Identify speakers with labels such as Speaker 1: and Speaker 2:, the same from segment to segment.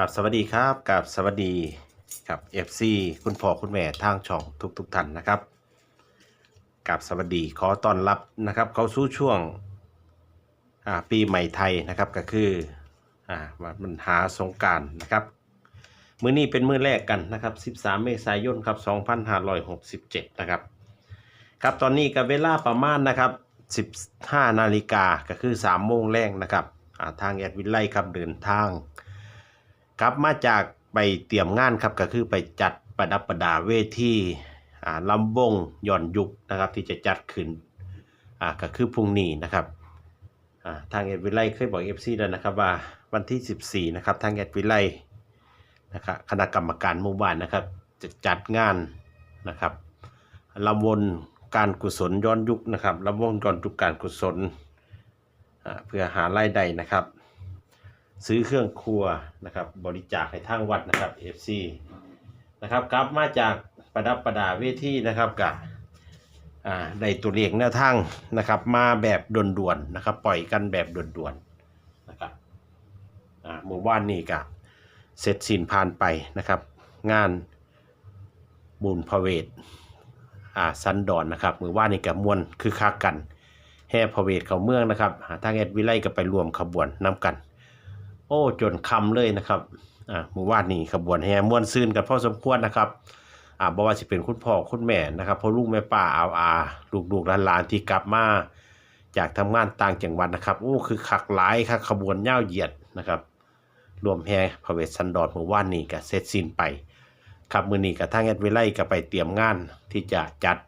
Speaker 1: กับสวัสดีครับกับสวัสดีครับ FC คุณพ่อคุณแม่ทางช่องทุกทุกๆท่านนะครับกับสวัสดีขอต้อนรับนะครับเข้าสู่ช่วงปีใหม่ไทยนะครับก็คืออ่ามันหาสงการนะครับ มื้อนี้เป็นมื้อแรกกันนะครับ 13 เมษายนครับ 2567 นะครับ ครับตอนนี้กับเวลาประมาณนะครับ 15 นาฬิกาก็คือ 3 โมงแรงนะครับทางแอดวินไลครับเดินทาง กลับมาจากไปเตรียมงานครับก็คือไปจัดประดับประดาเวทีลำวงย่อนยุคนะครับ ที่จะจัดขึ้นก็คือพรุ่งนี้นะครับทางเอ็ดวิไลเคยบอกเอฟซีแล้วนะครับว่าวันที่ 14 นะครับทางเอ็ดวิไลนะครับคณะกรรมการหมู่บ้านนะครับ จะจัดงานนะครับลำวนการกุศลย้อนยุคนะครับลำวงย้อนยุคการกุศลเพื่อหารายได้นะครับ ซื้อเครื่องครัวนะครับ บริจาคให้ทางวัดนะครับ FC นะครับกลับมาจากประดับประดาเวทีนะครับกับอ่าได้ตัวเลขแนวทางนะครับ มาแบบด่วนๆนะครับ ปล่อยกันแบบด่วนๆนะครับอ่าหมู่บ้านนี่กับเสร็จสิ้นผ่านไปนะครับ งานบุญพระเวทอ่าสันดอนนะครับมู่บ้านนี่กับมวลคือคักกันแห่พระเวทเขาเมืองนะครับหาทางแอดวิไลก็ไปรวมขบวนนำกัน โอ้จนคำเลยนะครับอ่าหมู่ว่านนี่ขบวนแห่ม่วนซื่นกันพอสมควรนะครับอ่าบ่ว่าสิเป็นคุณพ่อคุณแม่นะครับพ่อลูกแม่ป้าอาอาลูกลูกหลานๆที่กลับมาจากทำงานต่างจังหวัดนะครับโอ้คือขักหลายคักขบวนยาเหยียดนะครับ รวมแห่พระเวสสันดรหมู่ว่านนี่ก็เสร็จสิ้นไปครับมือนี้กับทางแอดวิไลก็ไปเตรียมงานที่จะจัด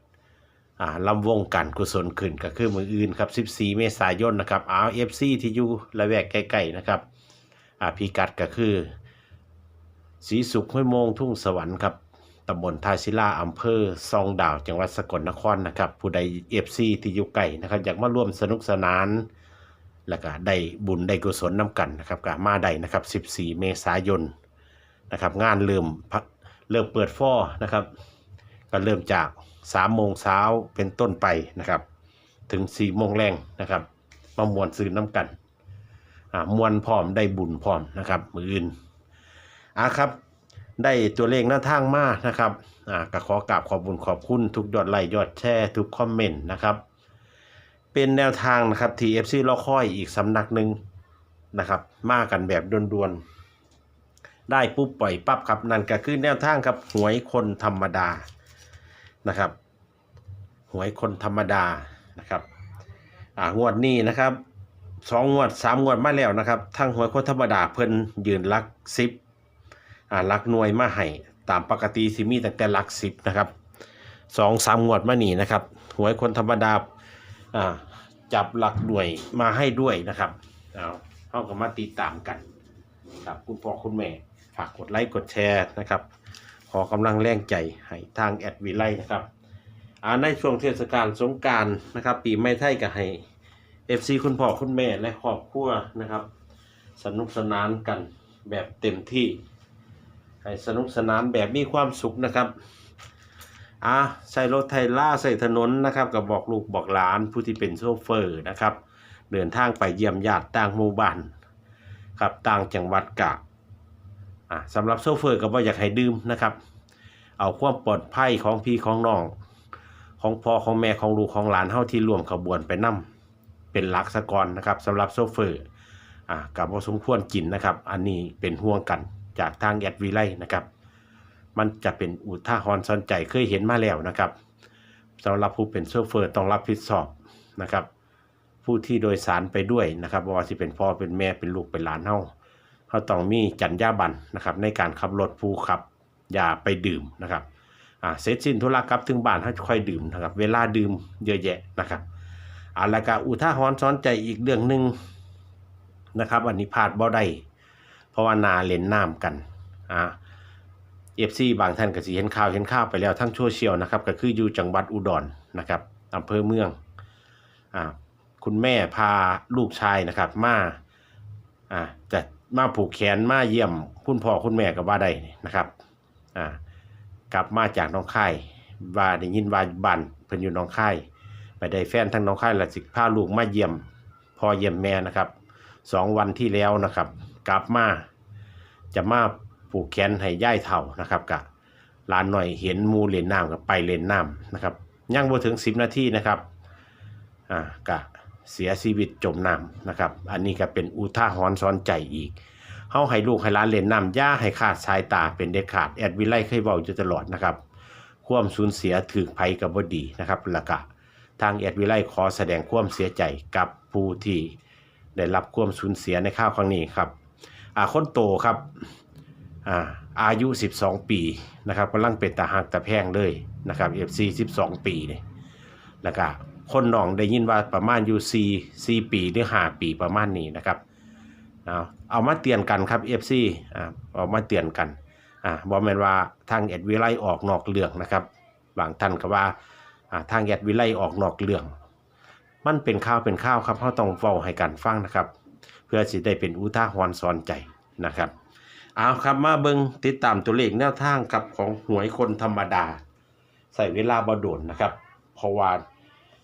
Speaker 1: อ่าลำวงการกุศลขึ้นก็คือมืออื่นครับ 14 เมษายนนะครับเอา FC ที่อยู่ละแวกใกล้ๆนะครับ พิกัดก็คือศรีสุขห้วยโมงทุ่งสวรรค์ครับตำบลทาศิลาอำเภอซองดาว จังหวัดสกลนครนะครับ ผู้ใดเอฟซีที่อยู่ไกลนะครับ อยากมาร่วมสนุกสนาน แล้วก็ได้บุญได้กุศลน้ำกันนะครับก็มาได้นะครับ 14 เมษายนนะครับ งานเริ่มพักเริ่มเปิดฟอนะครับ ก็เริ่มจาก3โมงเช้าเป็นต้นไปนะครับ ถึง4โมงแรงนะครับมามวนซื้อน้ำกัน มวลพร้อมได้บุญพร้อมนะครับมืออื่นอะครับได้ตัวเลขหน้าทางมานะครับอ่าก็ขอกราบขอบบุญขอบคุณทุกยอดไลค์ยอดแชร์ทุกคอมเมนต์นะครับ เป็นแนวทางนะครับที่ FC รอคอยอีกสำนักหนึ่งนะครับ มากันแบบด่วนๆ ได้ปุ๊บปล่อยปั๊บครับนั่นก็คือแนวทางครับหวยคนธรรมดานะครับ หวยคนธรรมดานะครับอ่างวดนี้นะครับ สองงวดสามงวดมาแล้วนะครับทั้งหวยคนธรรมดาเพิ่นยืนลักสิบอ่าลักหน่วยมาให้ตามปกติสิมีตั้งแต่ลักสิบนะครับสองสามงวดมานี่นะครับหวยคนธรรมดาอ่าจับหลักหน่วยมาให้ด้วยนะครับเอาเข้ากับมาติดตามกันครับคุณพ่อคุณแม่ฝากกดไลค์กดแชร์นะครับ ขอกำลังแรงใจให้ทางแอดวิไลนะครับอ่าในช่วงเทศกาลสงกรารนะครับ ปีไม่ไทยก็ให้ เอฟซีคุณพ่อคุณแม่และครอบครัวนะครับ สนุกสนานกันแบบเต็มที่ให้สนุกสนานแบบมีความสุขนะครับอะใส่รถไทยล่าใส่ถนนนะครับกับบอกลูกบอกหลานผู้ที่เป็นโชเฟอร์นะครับ เดินทางไปเยี่ยมญาติต่างหมู่บ้านครับต่างจังหวัดกะอะสำหรับโชเฟอร์ก็บ่อยากให้ดื่มนะครับ เอาความปลอดภัยของพี่ของน้อง ของพ่อของแม่ของลูกของหลานเท่าที่รวมขบวนไปนํ เป็นหลักสะกอนนะครับสำหรับโซเฟอร์กับพอสมควรกินนะครับ อันนี้เป็นห่วงกันจากทางแอดวีไลนะครับ มันจะเป็นอุทาหรณ์สนใจเคยเห็นมาแล้วนะครับสำหรับผู้เป็นโซเฟอร์ต้องรับผิดชอบนะครับ ผู้ที่โดยสารไปด้วยนะครับว่าสิเป็นพ่อเป็นแม่เป็นลูกเป็นหลานเฮาเขาต้องมีจรรยาบรรณนะครับ ในการขับรถผู้ขับอย่าไปดื่มนะครับเสร็จสิ้นธุระกลับถึงบ้านให้ค่อยดื่มนะครับ เวลาดื่มเยอะแยะนะครับ อาละกะอุทาหรณ์สอนใจอีกเรื่องหนึ่งนะครับ อันนี้พลาดบ่ได้เพราะว่านาเล่นน้ำกันอ่าเอฟซีบางท่านก็สิเห็นข่าวเห็นข่าวไปแล้วทั้งโซเชียลนะครับ ก็คืออยู่จังหวัดอุดรนะครับอำเภอเมืองอ่าคุณแม่พาลูกชายนะครับมาอ่าจะมาผูกแขนมาเยี่ยม คุณพ่อคุณแม่ก็ว่าได้นะครับอ่ากลับมาจากน้องค่ายว่าได้ยินว่าบ้านเพิ่นอยู่น้องค่าย ไปได้แฟนทั้งน้องค่ายและสิพาลูกมาเยี่ยมพอเยี่ยมแม่นะครับสองวันที่แล้วนะครับ กลับมาจะมาผูกแขนให้ย่ายเท่านะครับกะลานหน่อยเห็นมูเลนน้ำกับไปเลนน้ำนะครับยังบ่ถึง10นาทีนะครับอ่ากะเสียชีวิตจมน้ำนะครับ อันนี้ก็เป็นอุทาหรณ์สอนใจอีกเฮาให้ลูกให้หลานเล่นน้ำย่าให้ขาดสายตาเป็นเด็ดขาดแอดวิไลเคยเว้าอยู่ตลอดนะครับ ความสูญเสียถึกภัยกับบ่ดีนะครับล้วก็ ทางแอดวิไลขอแสดงความเสียใจกับผู้ที่ได้รับความสูญเสียในข้าวครั้งนี้ครับอ่าคนโตครับอ่าอายุ 12 ปีนะครับกำลังเป็นตาหักตาแพงเลยนะครับ FC 12 ปีเนี่ยแล้วก็คนน้องได้ยินว่าประมาณอยู่ 4 4 ปีหรือ 5 ปีประมาณนี้นะครับเอาเอามาเตือนกันครับ FC อ่าเอามาเตือนกันอ่าบอแมนว่าทางแอดวิไลออกนอกเรื่องนะครับ บางท่านก็ว่าอ่า ทางแอดวิไลออกนอกเรื่อง มันเป็นข้าวเป็นข้าวครับเขาต้องเฝ้าให้กันฟังนะครับ เพื่อสิได้เป็นอุทาหรณ์สอนใจนะครับเอาครับมาเบิงติดตามตัวเลขแนวทางกับของหวยคนธรรมดา ใส่เวลาบดนนะครับ เพราะว่า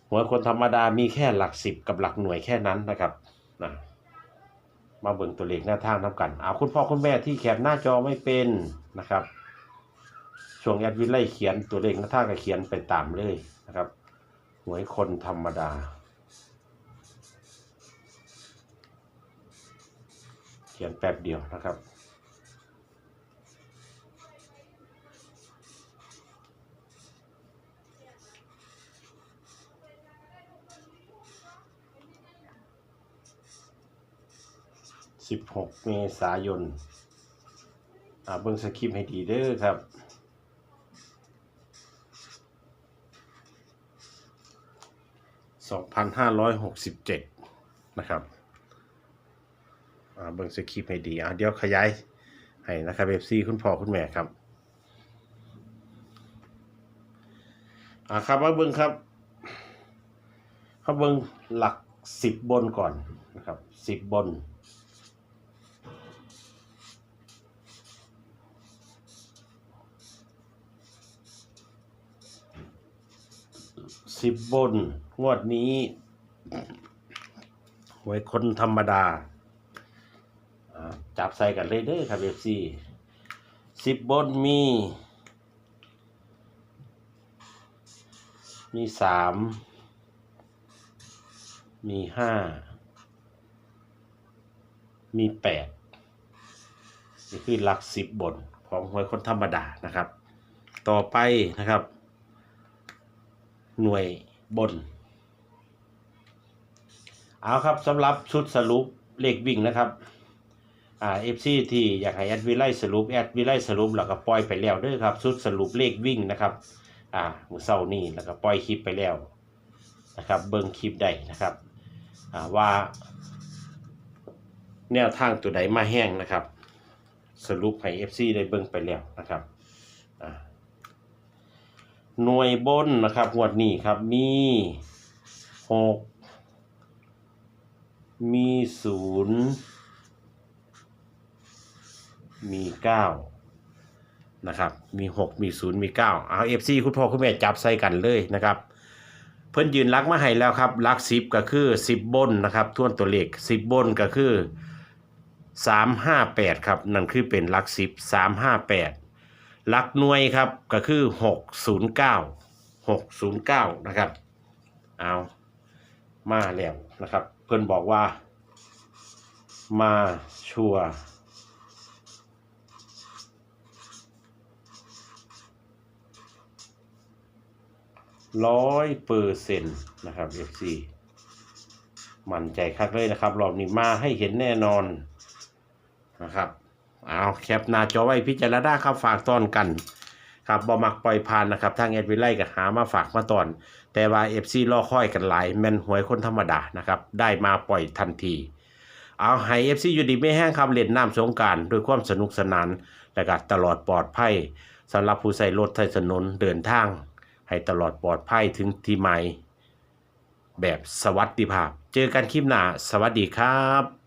Speaker 1: หวยคนธรรมดามีแค่หลักสิบกับหลักหน่วยแค่นั้นนะครับนะมาเบิ่งตัวเลขหน้าทางน้ำกันเอาคุณพ่อคุณแม่ที่แคปหน้าจอไม่เป็นนะครับ ช่วงแอดวิไลเขียนตัวเลขหน้าทาก็เขียนไปตามเลยนะครับหวยคนธรรมดา เขียนแป๊บเดียวนะครับสิบหกเมษายน อ่าเบิ่งสคริปต์ให้ดีเด้อครับ สองพันห้าร้อยหกสิบเจ็ดนะครับเบิ่งสคริปต์ให้ดีเดี๋ยวขยายให้นะครับเอฟซีคุณพ่อคุณแม่ครับอ่าครับมาเบิ่งครับเขาเบิ่งหลักสิบบนก่อนนะครับสิบบน สิบบน งวดนี้หวยคนธรรมดาอ่าจับใส่กันเลยเด้อครับเอฟซีสิบบนมี มีสามมีห้ามีแปดนี่คือหลักสิบบนของหวยคนธรรมดานะครับ ต่อไปนะครับ หน่วยบน เอาครับสำหรับชุดสรุปเลขวิ่งนะครับอ่าเอฟซีที่อยากให้แอดวิไลสรุปแอดวิไลสรุปแล้วก็ปล่อยไปแล้วเด้วยครับชุดสรุปเลขวิ่งนะครับอ่ามือเศร้านี่แล้วก็ปล่อยคลิปไปแล้วนะครับเบิ้งคลิปได้นะครับอ่าว่า แนวทางตัวใดมาแห้งนะครับ สรุปให้เอฟซีได้เบิ้งไปแล้วนะครับ หน่วยบนนะครับงวดนี้ครับมีหกมีศูนย์มีเก้านะครับ มีหกมีศูนย์มีเก้าเอาเอฟซีคุณพ่อคุณแม่จับใส่กันเลยนะครับ เพิ่นยืนลักมาให้แล้วครับลักสิบก็คือสิบบนนะครับทวนตัวเลขสิบบนก็คือสามห้าแปดครับ นั่นคือเป็นลักสิบสามห้าแปด หลักหน่วยครับก็คือหกศูนย์เก้าหกศูนย์เก้านะครับ เอามาแล้วนะครับ เพื่อนบอกว่า มาชัวร์ร้อยเปอร์เซ็นต์นะครับ FC มั่นใจคักเลยนะครับ รอบนี้มาให้เห็นแน่นอนนะครับ เอาแคปหน้าจอไว้พิจารณาครับฝากตอนกันครับบอมักปล่อยผ่านนะครับทางแอดวิไลก็หามาฝากมาตอน แต่ว่าเอฟซีรอค่อยกันหลายแม่นหวยคนธรรมดานะครับได้มาปล่อยทันที เอาให้เอฟซีอยู่ดีไม่แห้งครับเล่นน้ำสงการด้วยความสนุกสนานและก็ตลอดปลอดภัยสำหรับผู้ใส่รถใช้ถนนเดินทาง ให้ตลอดปลอดภัยถึงที่หมายแบบสวัสดิภาพ เจอกันคลิปหน้าสวัสดีครับ